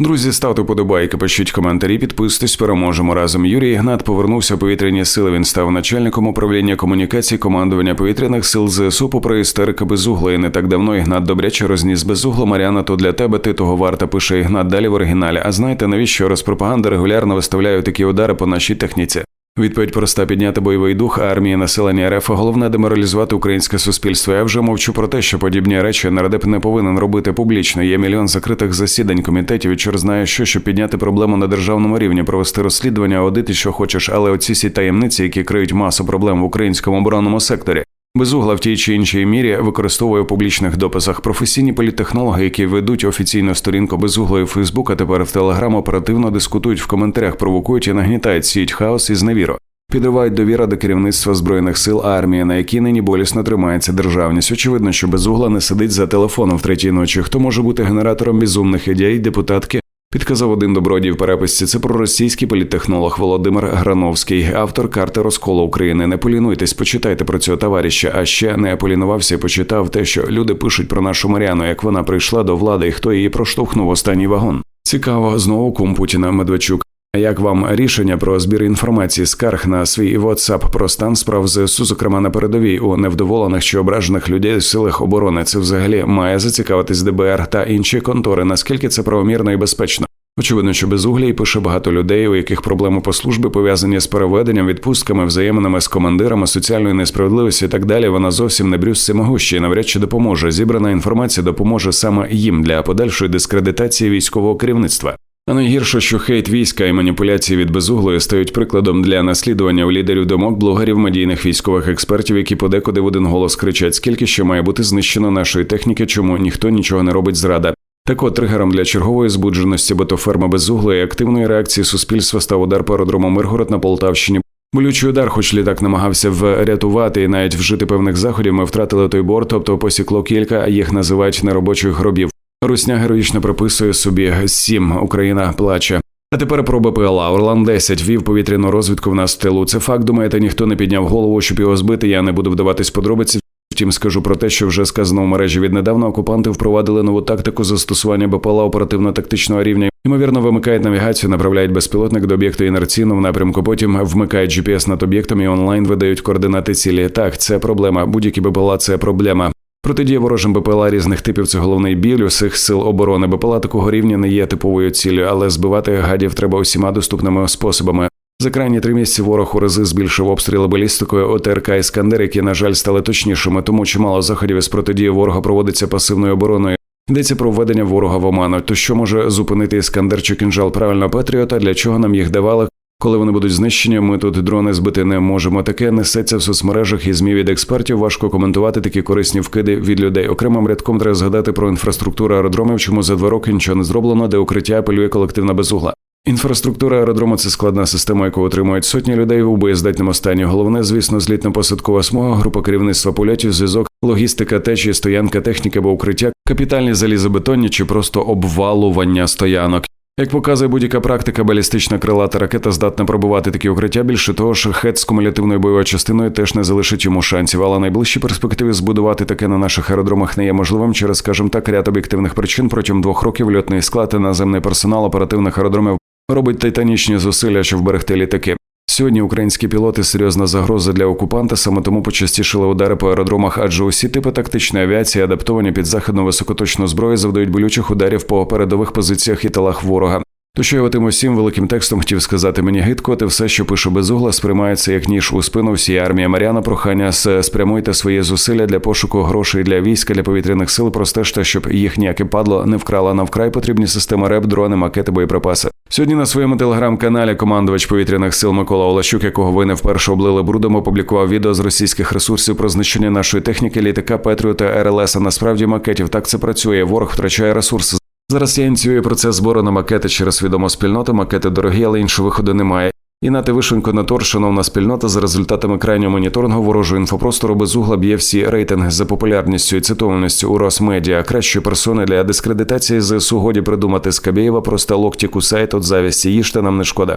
Друзі, ставте подобайки, пишіть коментарі, підписуйтесь, переможемо разом. Юрій Ігнат повернувся в повітряні сили. Він став начальником управління комунікацій командування повітряних сил ЗСУ. Попри істерика безугла. І не так давно Ігнат добряче розніс безугло. Маріана, то для тебе ти того варта пише Ігнат далі в оригіналі. А знаєте, навіщо розпропаганда регулярно виставляє такі удари по нашій техніці? Відповідь проста підняти бойовий дух армії населення РФ, головне деморалізувати українське суспільство. Я вже мовчу про те, що подібні речі нардеп не повинен робити публічно. Є мільйон закритих засідань комітетів. і чор знає, що щоб підняти проблему на державному рівні, провести розслідування, аудити, що хочеш, але оці сі таємниці, які криють масу проблем в українському оборонному секторі. Безугла в тій чи іншій мірі використовує у публічних дописах професійні політтехнологи, які ведуть офіційну сторінку безуглої Фейсбук, а тепер в Телеграм оперативно дискутують в коментарях, провокують і нагнітають сіють хаос і зневіру. Підривають довіра до керівництва збройних сил армії, на якій нині болісно тримається державність. Очевидно, що безугла не сидить за телефоном в третій ночі. Хто може бути генератором безумних ідей, депутатки Підказав один добродій в переписці. Це проросійський політтехнолог Володимир Грановський, автор карти розколу України. Не полінуйтесь, почитайте про цього товариша. А ще не полінувався і почитав те, що люди пишуть про нашу Маріану, як вона прийшла до влади і хто її проштовхнув останній вагон. Цікаво, знову кум Путіна Медведчук. Як вам рішення про збір інформації скарг на свій WhatsApp про стан справ ЗСУ, зокрема на передовій у невдоволених чи ображених людей в силах оборони? Це взагалі має зацікавитись ДБР та інші контори. Наскільки це правомірно і безпечно? Очевидно, що без і пише багато людей, у яких проблеми по службі пов'язані з переведенням, відпустками, взаєминами з командирами, соціальної несправедливості і так далі. Вона зовсім не брюс всемогуща і навряд чи допоможе. Зібрана інформація допоможе саме їм для подальшої дискредитації військового керівництва. А найгірше, що хейт війська і маніпуляції від безуглої стають прикладом для наслідування у лідерів думок, блогерів, медійних військових експертів, які подекуди в один голос кричать, скільки ще має бути знищено нашої техніки, чому ніхто нічого не робить зрада. Так от тригером для чергової збудженості ботоферми безуглої і активної реакції суспільства став удар по аеродрому Миргород на Полтавщині. Болючий удар, хоч літак намагався врятувати і навіть вжити певних заходів, ми втратили той борт, тобто посікло кілька, їх називають неробочих гробів. Русня героїчно приписує собі сім. Україна плаче. А тепер про БПЛА. Орлан 10 вів повітряну розвідку в нас в тилу. Це факт, думаєте, ніхто не підняв голову, щоб його збити. Я не буду вдаватись подробиці. Втім, скажу про те, що вже сказано в мережі віднедавна окупанти впровадили нову тактику застосування БПЛА оперативно-тактичного рівня. Ймовірно, вимикають навігацію, направляють безпілотник до об'єкту інерційно в напрямку. Потім вмикають GPS над об'єктом і онлайн видають координати цілі. Так, це проблема. Будь-які БПЛА – це проблема. Протидія ворожим БПЛА різних типів це головний біль усіх сил оборони. БПЛА такого рівня не є типовою ціллю, але збивати гадів треба усіма доступними способами. За крайні три місяці ворог у рази збільшив обстріли балістикою ОТРК «Іскандер», які, на жаль, стали точнішими, тому чимало заходів із протидії ворога проводиться пасивною обороною. Йдеться про введення ворога в оману. То що може зупинити іскандер чи кінжал правильно Патріота? Для чого нам їх давали? Коли вони будуть знищені, ми тут дрони збити не можемо. Таке несеться в соцмережах і змі від експертів. Важко коментувати такі корисні вкиди від людей. Окремим рядком треба згадати про інфраструктуру аеродромів, чому за два роки нічого не зроблено, де укриття апелює колективна безугла. Інфраструктура аеродрому це складна система, яку отримують сотні людей у боєздатному стані. Головне, звісно, злітно-посадкова смуга, група керівництва польотів, зв'язок, логістика, течії, стоянка, техніка або укриття, капітальні залізобетонні чи просто обвалування стоянок. Як показує будь-яка практика, балістична крилата ракета здатна пробувати такі укриття. Більше того, шахет з кумулятивною бойовою частиною теж не залишить йому шансів. Але найближчі перспективи збудувати таке на наших аеродромах не є можливим через, скажімо так, ряд об'єктивних причин. Протягом двох років льотний склад і наземний персонал оперативних аеродромів робить титанічні зусилля, щоб вберегти літаки. Сьогодні українські пілоти серйозна загроза для окупанта, саме тому почастішили удари по аеродромах, адже усі типи тактичної авіації, адаптовані під західну високоточну зброю, завдають болючих ударів по передових позиціях і талах ворога. То, що я тим усім великим текстом хотів сказати мені гидко, те все, що пишу без угла, сприймається як ніж у спину всієї армії. Маріана прохання спрямуйте свої зусилля для пошуку грошей для війська, для повітряних сил, простежте, щоб їх ніяке падло не вкрала на вкрай потрібні системи РЕП, дрони, макети, боєприпаси. Сьогодні на своєму телеграм-каналі командувач повітряних сил Микола Олащук, якого ви не вперше облили брудом, опублікував відео з російських ресурсів про знищення нашої техніки, літака Петріо та РЛС. А насправді макетів так це працює. Ворог втрачає ресурси. Зараз я ініціюю процес збору на макети через відому спільноту. Макети дорогі, але іншого виходу немає. І нати вишенько на тор, шановна спільнота, за результатами крайнього моніторингу ворожого інфопростору без угла б'є всі рейтинги за популярністю і цитованістю у Росмедіа. Кращої персони для дискредитації ЗСУ годі придумати Скабєєва, просто локті кусають от завісті. Їжте нам не шкода.